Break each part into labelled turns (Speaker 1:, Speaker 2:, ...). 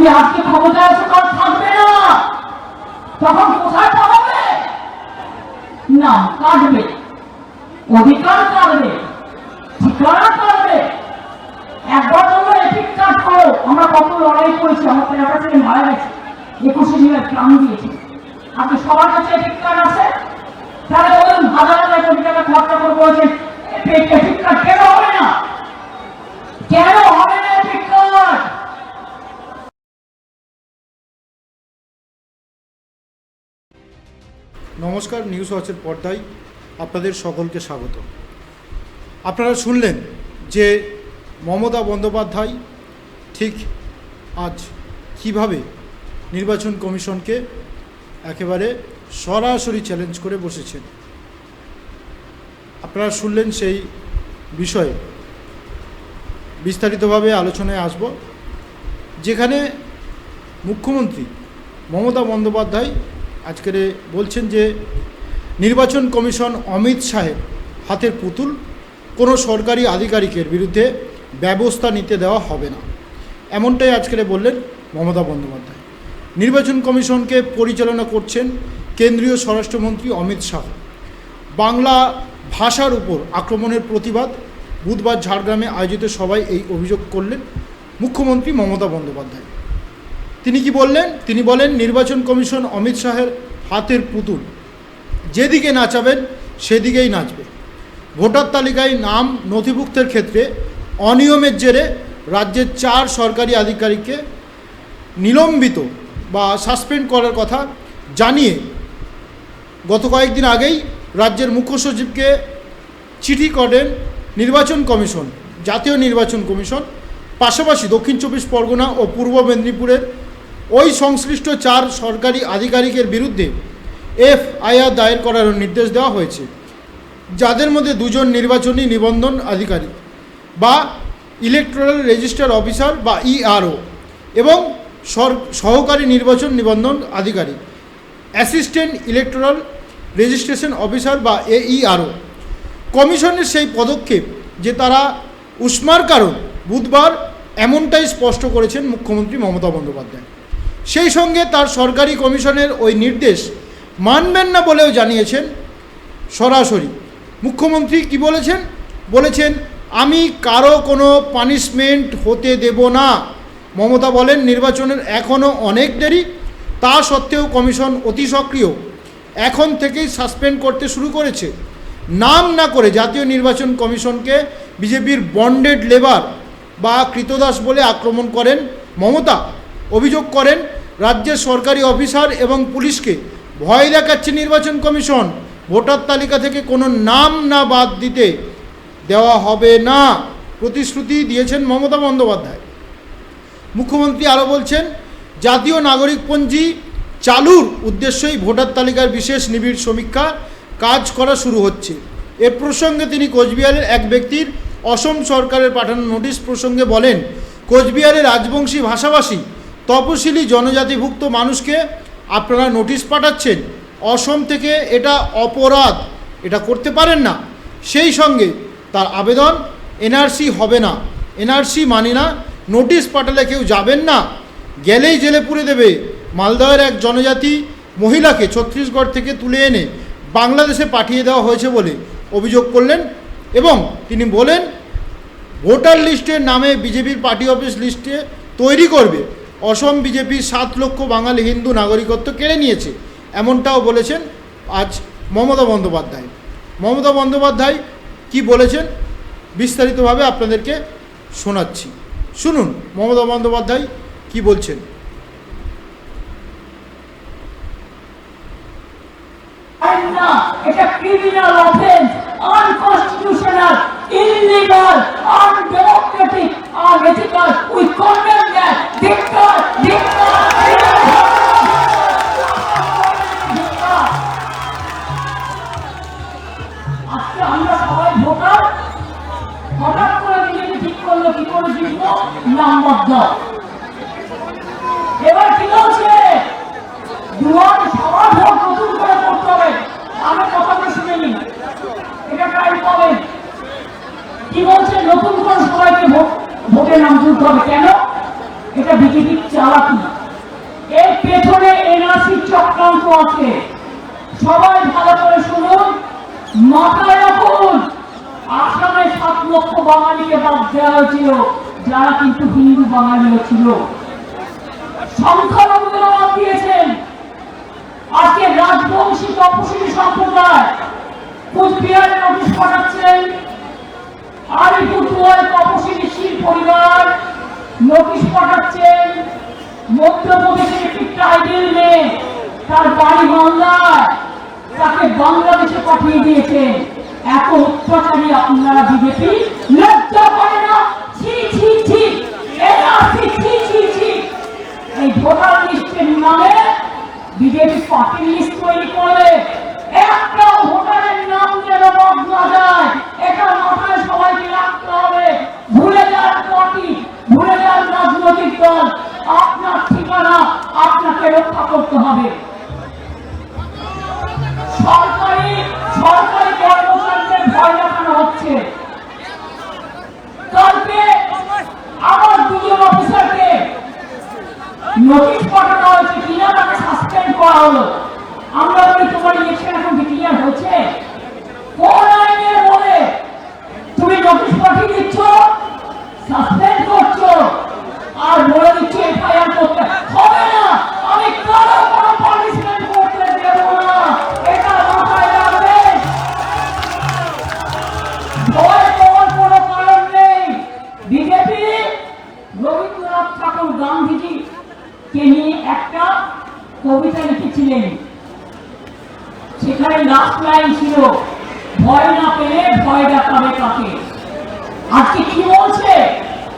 Speaker 1: যদি আজকে ক্ষমতায় আছে তখন থাকবে না। তখন কোথায় পাবে না কাটবে অধিকার কাটবে ঠিকানা কাটবে একবার তোমরা এপিক কাজ করো। আমরা কত লড়াই করেছি, আমার প্লেয়ারটা থেকে মারা গেছে। একুশে জুলাই প্রাণ দিয়েছে। আপনি সবার কাছে এপিক কার্ড আছে? তাহলে বলুন, হাজার হাজার কোটি টাকা খরচা করে বলছেন এপিক কার্ড কেন?
Speaker 2: নমস্কার নিউজ ওয়াচের পর্দায় আপনাদের সকলকে স্বাগত। আপনারা শুনলেন যে মমতা বন্দ্যোপাধ্যায় ঠিক আজ কীভাবে নির্বাচন কমিশনকে একেবারে সরাসরি চ্যালেঞ্জ করে বসেছেন। আপনারা শুনলেন সেই বিষয়ে। বিস্তারিতভাবে আলোচনায় আসব, যেখানে মুখ্যমন্ত্রী মমতা বন্দ্যোপাধ্যায় আজকের বলছেন যে, নির্বাচন কমিশন অমিত শাহের হাতের পুতুল, কোনো সরকারি আধিকারিকের বিরুদ্ধে ব্যবস্থা নিতে দেওয়া হবে না। এমনটাই আজকের বললেন মমতা বন্দ্যোপাধ্যায়। নির্বাচন কমিশনকে পরিচালনা করছেন কেন্দ্রীয় স্বরাষ্ট্রমন্ত্রী অমিত শাহ। বাংলা ভাষার উপর আক্রমণের প্রতিবাদ, বুধবার ঝাড়গ্রামে আয়োজিত সভায় এই অভিযোগ করলেন মুখ্যমন্ত্রী মমতা বন্দ্যোপাধ্যায়। তিনি কি বললেন? তিনি বলেন, নির্বাচন কমিশন অমিত শাহের হাতের পুতুল। যেদিকে নাচাবেন, সেদিকেই নাচবে। ভোটার তালিকায় নাম নথিভুক্তের ক্ষেত্রে অনিয়মের জেরে রাজ্যের চার সরকারি আধিকারিককে নিলম্বিত বা সাসপেন্ড করার কথা জানিয়ে গত কয়েকদিন আগেই রাজ্যের মুখ্য সচিবকে চিঠি করেন নির্বাচন কমিশন, জাতীয় নির্বাচন কমিশন। পাশাপাশি দক্ষিণ চব্বিশ পরগনা ও পূর্ব মেদিনীপুরের ওই সংশ্লিষ্ট চার সরকারি আধিকারিকের বিরুদ্ধে এফআইআর দায়ের করার নির্দেশ দেওয়া হয়েছে, যাদের মধ্যে দুজন নির্বাচনী নিবন্ধন আধিকারিক বা ইলেকট্রাল রেজিস্টার অফিসার বা ইআরও এবং সহকারী নির্বাচন নিবন্ধন আধিকারিক, অ্যাসিস্ট্যান্ট ইলেকট্রাল রেজিস্ট্রেশন অফিসার বা এইআরও। কমিশনের সেই পদক্ষেপ যে তারা উষ্মার কারণ বুধবার এমনটাই স্পষ্ট করেছেন মুখ্যমন্ত্রী মমতা বন্দ্যোপাধ্যায়। সেই সঙ্গে তার সরকারি কমিশনের ওই নির্দেশ মানবেন না বলেও জানিয়েছেন সরাসরি। মুখ্যমন্ত্রী কি বলেছেন? বলেছেন, আমি কারও কোনো পানিশমেন্ট হতে দেব না। মমতা বলেন, নির্বাচনের এখনও অনেক দেরি। তা সত্ত্বেও কমিশন অতি সক্রিয়। এখন থেকেই সাসপেন্ড করতে শুরু করেছে। নাম না করে জাতীয় নির্বাচন কমিশনকে বিজেপির বন্ডেড লেবার বা কৃতদাস বলে আক্রমণ করেন মমতা। অভিযোগ করেন রাজ্যের সরকারি অফিসার এবং পুলিশকে ভয় দেখাচ্ছে নির্বাচন কমিশন। ভোটার তালিকা থেকে কোনো নাম না বাদ দিতে দেওয়া হবে না, প্রতিশ্রুতি দিয়েছেন মমতা বন্দ্যোপাধ্যায়। মুখ্যমন্ত্রী আরও বলছেন, জাতীয় নাগরিকপঞ্জি চালুর উদ্দেশ্যেই ভোটার তালিকার বিশেষ নিবিড় সমীক্ষা কাজ করা শুরু হচ্ছে। এ প্রসঙ্গে তিনি কোচবিহারের এক ব্যক্তির অসম সরকারের পাঠানো নোটিশ প্রসঙ্গে বলেন, কোচবিহারের রাজবংশী ভাষাভাষী তপশিলি জনজাতিভুক্ত মানুষকে আপনারা নোটিশ পাঠাচ্ছেন, অসম থেকে এটা অপরাধ, এটা করতে পারেন না। সেই সঙ্গে তার আবেদন, এনআরসি হবে না। এনআরসি মানি না, নোটিশ পাঠালে কেউ যাবেন না। গেলেই জেলে পুরে দেবে। মালদহের এক জনজাতি মহিলাকে ছত্তিশগড় থেকে তুলে এনে বাংলাদেশে পাঠিয়ে দেওয়া হয়েছে বলে অভিযোগ করলেন এবং তিনি বলেন, ভোটার লিস্টের নামে বিজেপির পার্টি অফিস লিস্টে তৈরি করবে। অসম বিজেপি সাত লক্ষ বাঙালি হিন্দু নাগরিকত্ব কেড়ে নিয়েছে, এমনটাও বলেছেন আজ মমতা বন্দ্যোপাধ্যায়। মমতা বন্দ্যোপাধ্যায় কি বলেছেন বিস্তারিতভাবে আপনাদেরকে শোনাচ্ছি। শুনুন, মমতা বন্দ্যোপাধ্যায় কি বলছেন।
Speaker 1: এটা কি বলছে? নতুন করে সবাইকে ভোট নাম তুলতে হবে। কেন? এটা বিজেপির চালাকি। এর পেছনে এনআরসি চক্রান্ত আছে। সবাই ভালো করে শুনুন। মাথায় রাখুন। আসামে সাত লক্ষ বাঙালিকে বাদ দেওয়া হয়েছিল। যারা কিন্তু হিন্দু বাঙালিও ছিল। সংখ্যালঘুদের বাদ দিয়েছেন। আজকে রাজবংশী তপশিলী সম্প্রদায় কুচবিহারে নোটিশ পাঠাচ্ছেন। আলিপুরদুয়ার তপশিলী শীল পরিবার নোটিশ পাঠাচ্ছেন, মধ্যপ্রদেশের একটি ট্রাইবেল মেয়ে তার বাড়ি বাংলায় তাকে বাংলাদেশে পাঠিয়ে দিয়েছে এত অত্যাচারী আপনারা বিজেপি লজ্জা করে না? নোটিশ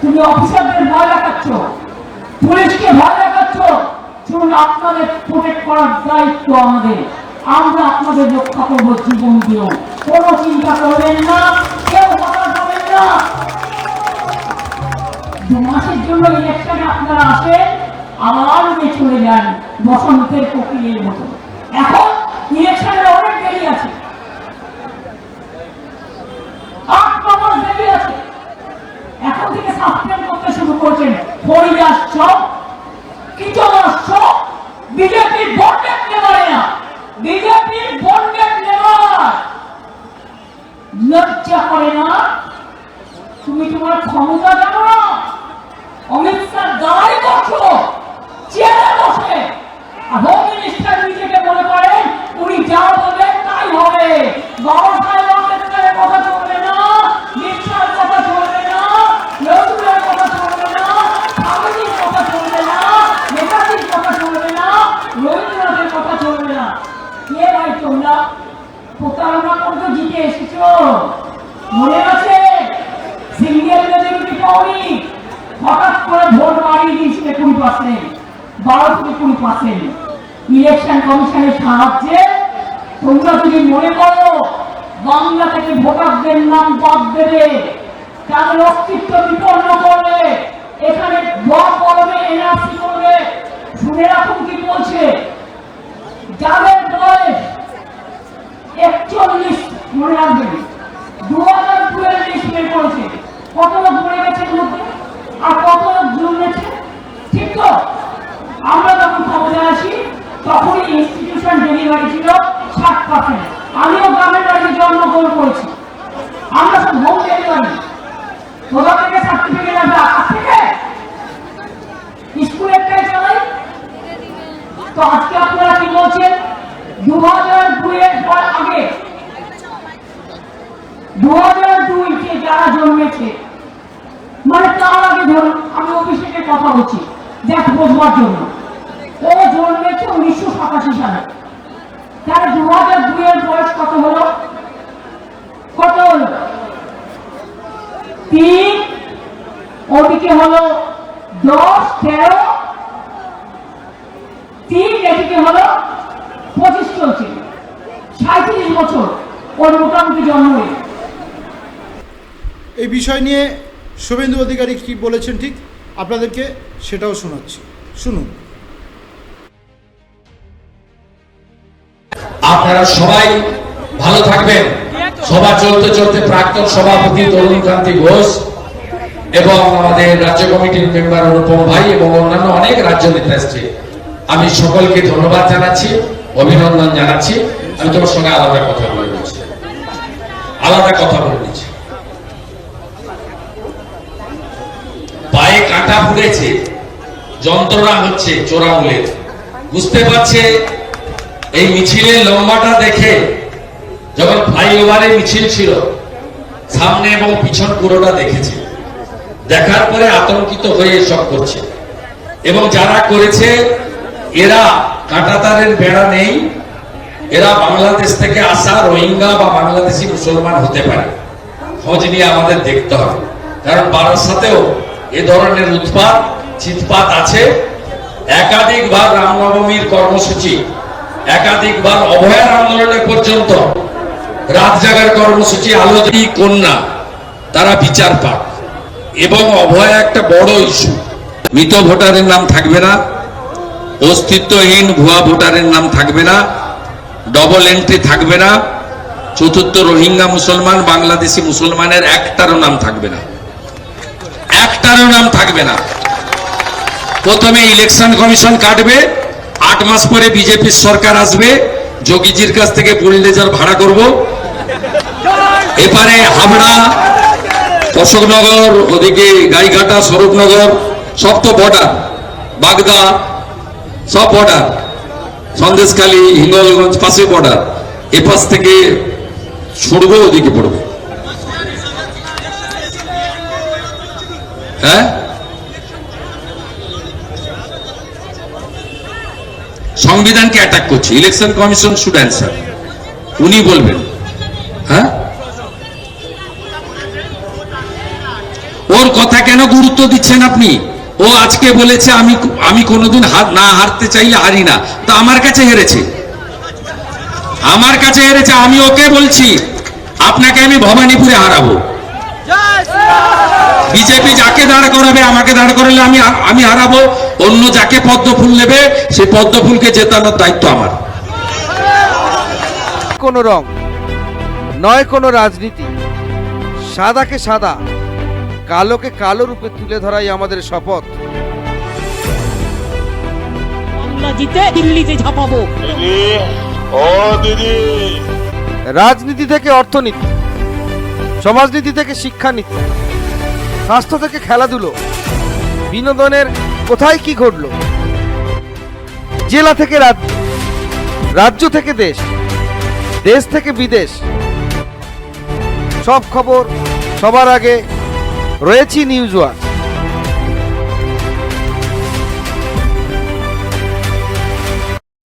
Speaker 1: তুমি অফিসারদের ভয় দেখাচ্ছ। পুলিশকে ভয় দেখাচ্ছ। শুনুন আপনাদের প্রোটেক্ট করার দায়িত্ব আমাদের। আমরা আপনাদের রক্ষা জীবন দিয়েও কোনো চিন্তা করবেন না। কেউ হতাশ না। দু মাসের জন্য ইলেকশনে আপনারা আসেন, আবার উঠে চলে যান বসন্তের কোকিলের মতো। এখন ইলেকশনের অনেক দেরি আছে আট ন মাস দেরি আছে এখন থেকে সাসপেন্ড করতে শুরু করছেন হরিদাস চক কিচনাস চক বিজেপির বন্ডেড নেবারে না বিজেপির বন্ডেড নেবার লজ্জা করে না তুমি তোমার ক্ষমতা জানো না অমিত শাহ দাঁড়াই করছ চেয়ারে বসে আর হোম মিনিস্টার নিজেকে মনে করেন উনি যা বলবেন তাই হবে বাবা সাহেব আম্বেদকরের কথা চলবে না মিশ্রার কথা চলবে না নজরুলের কথা চলবে না স্বামীজির কথা চলবে না নেতাজির কথা চলবে না রবীন্দ্রনাথের কথা চলবে না কে ভাই তোমরা প্রতারণা করতে জিতে এসেছ মনে আছে সিঙ্গেল মেজরিটি পাওনি। হঠাৎ করে ভোট বাড়িয়ে দিয়েছিলে কুড়ি পার্সেন্ট বারো থেকে কুড়ি পার্সেন্ট ইলেকশন কমিশনের সাহায্যে তোমরা যদি মনে করো, বাংলা থেকে ভোটারদের নাম বাদ দেবে তাদের অস্তিত্ব বিপন্ন করবে, এখানে ব্লক করবে এনআরসি করবে। শুনে রাখুন কি বলছে? যাদের বয়স একচল্লিশ, মনে রাখবেন দু হাজার দুয়ের লিস্ট বের করেছে। কত লোক মরে গেছে এর মধ্যে আর কত লোক জন্মেছে ঠিক তো আমরা যখন ক্ষমতায় আসি তখনই ইনস্টিটিউশন ডেলিভারি ছিল ষাট পার্সেন্ট আমিও গ্রামের বাড়িতে জন্মগ্রহণ করেছি আমরা সব হোম ডেলিভারি কোথা থেকে সার্টিফিকেট আসবে আকাশ থেকে স্কুলেরটাই চালাই আজকে আপনারা কি বলছেন? দু হাজার আগে। দু হাজার দুইতে যারা জন্মেছে মানে তার আগে ধরুন, আমি অভিষেকের কথা বলছি, দেখ বোঝবার জন্য। ও জন্মেছে উনিশশো সাতাশি সালে। তাহলে দু হাজার দুইয়ের বয়স কত হলো? কত হলো? তিন। ওদিকে হলো দশ, তেরো এদিকে হলো পঁচিশ চলছে সাঁত্রিশ বছর ওর মোটামুটি জন্ম
Speaker 2: এই বিষয় নিয়ে শুভেন্দু অধিকারী কী বলেছেন ঠিক? আপনাদেরকে সেটাও শোনাচ্ছি। শুনুন।
Speaker 3: আপনারা সবাই ভালো থাকবেন। সভা চলতে চলতে প্রাক্তন সভাপতি তরুণ কান্তি ঘোষ এবং আমাদের রাজ্য কমিটির মেম্বার অনুপম ভাই এবং অন্যান্য অনেক রাজ্য নেতা এসছে। আমি সকলকে ধন্যবাদ জানাচ্ছি, অভিনন্দন জানাচ্ছি। আমি তোমার সঙ্গে আলাদা কথা বলে নিচ্ছি। আলাদা কথা বলে নিচ্ছি। পায়ে কাঁটা ফুটেছে যন্ত্রণা হচ্ছে চোরামূলের বুঝতে পারছে, এই মিছিলের লম্বাটা দেখে যখন ফ্লাইওভারে মিছিল ছিল, সামনে এবং পিছন পুরোটা দেখেছে। দেখার পরে আতঙ্কিত হয়ে এসব করছে। এবং যারা করেছে এরা কাঁটাতারের বেড়া নেই। এরা বাংলাদেশ থেকে আসা রোহিঙ্গা বা বাংলাদেশি মুসলমান হতে পারে। খোঁজ নিয়ে আমাদের দেখতে হবে। কারণ বারাসাতেও এ ধরনের উৎপাত, চিৎপাত আছে। একাধিকবার রামনবমীর কর্মসূচি, একাধিকবার অভয়ার আন্দোলনে পর্যন্ত রাত জাগার কর্মসূচি, আলোচনী, কন্যা, তারা বিচার পাক। এবং অভয়া একটা বড় ইস্যু মৃত ভোটারের নাম থাকবে না। অস্তিত্বহীন ভুয়া ভোটারের নাম থাকবে না ডবল এন্ট্রি থাকবে না, চতুর্থ রোহিঙ্গা মুসলমান, বাংলাদেশি মুসলমানের একটারও নাম থাকবে না। একটারও নাম থাকবে না। প্রথমে ইলেকশন কমিশন কাটবে, আট মাস পরে বিজেপির সরকার আসবে, যোগীজির কাছ থেকে বুলডেজার ভাড়া করব। এপারে হাবড়া, অশোকনগর, ওদিকে গাইঘাটা, স্বরূপনগর, সব তো বর্ডার বাগদা সব বর্ডার সন্দেশখালী, হিঙ্গলগঞ্জ পাশে বর্ডার এপাশ থেকে ছুটবো ওদিকে পড়ব। হ্যাঁ? সংবিধানকে অ্যাটাক করছে। ইলেকশন কমিশন শুড অ্যান্সার উনি বলবেন। হ্যাঁ? ওর কথা কেন গুরুত্ব দিচ্ছেন আপনি? ও আজকে বলেছে আমি আমি কোনোদিন না হারতে চাইলে হারি না। তো আমার কাছে হেরেছে। আমার কাছে হেরেছে, আমি ওকে বলছি, আপনাকে আমি ভবানীপুরে হারাবো। বিজেপি যাকে দাঁড় করাবে, আমাকে দাঁড় করালে আমি আমি হারাবো। অন্য যাকে পদ্ম ফুল নেবে সেই পদ্ম ফুলকে জেতানোর দায়িত্ব আমার।
Speaker 4: কোনো রং, নয় কোনো রাজনীতি, সাদাকে সাদা কালোকে কালো রূপে তুলে ধরাই আমাদের শপথ।
Speaker 5: বাংলা জিতে দিল্লিতে ঝাঁপাবো।
Speaker 6: ও দিদি।
Speaker 4: রাজনীতি থেকে অর্থনীতি সমাজনীতি থেকে শিক্ষানীতি স্বাস্থ্য থেকে খেলাধুলো বিনোদনের কোথায় কি ঘটলো? জেলা থেকে রাজ্য রাজ্য থেকে দেশ দেশ থেকে বিদেশ। সব খবর সবার আগে রয়েছি নিউজ ওয়ান।